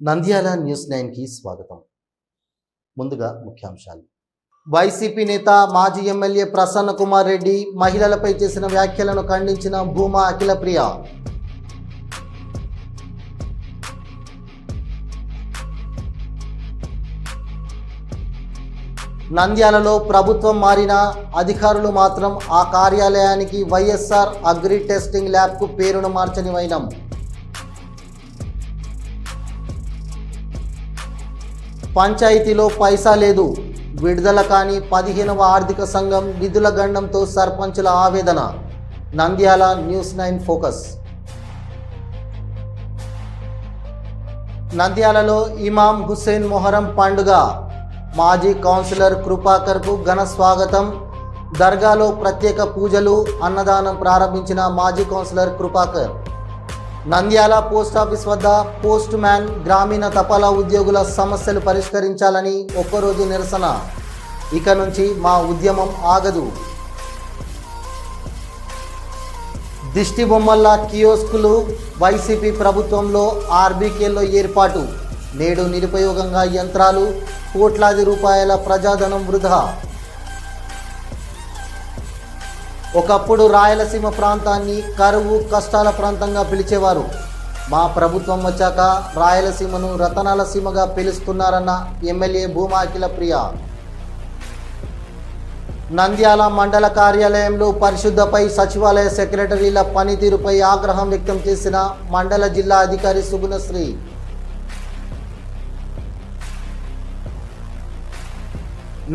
Nandyal news నైన్కి స్వాగతం. ముందుగా ముఖ్యాంశాలు. వైసీపీ నేత మాజీ ఎమ్మెల్యే ప్రసన్న కుమార్ రెడ్డి మహిళలపై చేసిన వ్యాఖ్యలను ఖండించిన భూమా అఖిలప్రియ నంద్యాలలో ప్రభుత్వం మారిన అధికారులు మాత్రం ఆ కార్యాలయానికి వైఎస్ఆర్ అగ్రి టెస్టింగ్ ల్యాబ్కు పేరును మార్చని వైనం. పంచాయతీలో పైసా లేదు. విడుదల కాని పదిహేనవ ఆర్థిక సంఘం నిధుల గండంతో సర్పంచుల ఆవేదన. Nandyal news nine focus. నంద్యాలలో ఇమాం హుస్సేన్ మొహరం పండుగ. మాజీ కౌన్సిలర్ కృపాకర్కు ఘన స్వాగతం. దర్గాలో ప్రత్యేక పూజలు అన్నదానం ప్రారంభించిన మాజీ councillor Kripakar. Nandyal post office వద్ద పోస్ట్ మ్యాన్ గ్రామీణ తపాలా ఉద్యోగుల సమస్యలు పరిష్కరించాలని ఒక్కరోజు నిరసన. ఇక నుంచి మా ఉద్యమం ఆగదు. దిష్టి బొమ్మల కియోస్కులు వైసీపీ ప్రభుత్వంలో ఆర్బీకేల్లో ఏర్పాటు. నేడు నిరుపయోగంగా యంత్రాలు కోట్లాది రూపాయల ప్రజాధనం వృధా. ఒకప్పుడు రాయలసీమ ప్రాంతాన్ని కరువు కష్టాల ప్రాంతంగా పిలిచేవారు. మా ప్రభుత్వం వచ్చాక రాయలసీమను రతనాల సీమగా పిలుస్తున్నారన్న ఎమ్మెల్యే భూమా అఖిల ప్రియ. నంద్యాల మండల కార్యాలయంలో పరిశుద్ధపై సచివాలయ సెక్రటరీల పనితీరుపై ఆగ్రహం వ్యక్తం చేసిన మండల జిల్లా అధికారి సుగుణశ్రీ.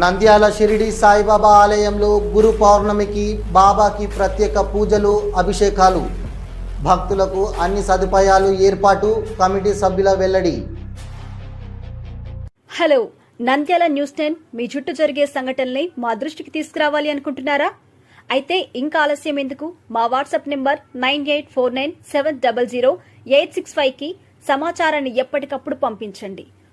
నంద్యాల షిరిడి సాయిబాబా ఆలయంలో గురు పౌర్ణమికి బాబాకి ప్రత్యేక పూజలు అభిషేకాలు. భక్తులకు అన్ని సదుపాయాలు ఏర్పాటు కమిటీ సభ్యుల వెల్లడి. హలో నంద్యాల న్యూస్ టెన్ మీ చుట్టూ జరిగే సంఘటనల్ని మా దృష్టికి తీసుకురావాలి అనుకుంటున్నారా? అయితే ఇంకా ఆలస్యం ఎందుకు? మా WhatsApp number nine eight four nine seven double zero eight six ఫైవ్కి సమాచారాన్ని ఎప్పటికప్పుడు పంపించండి.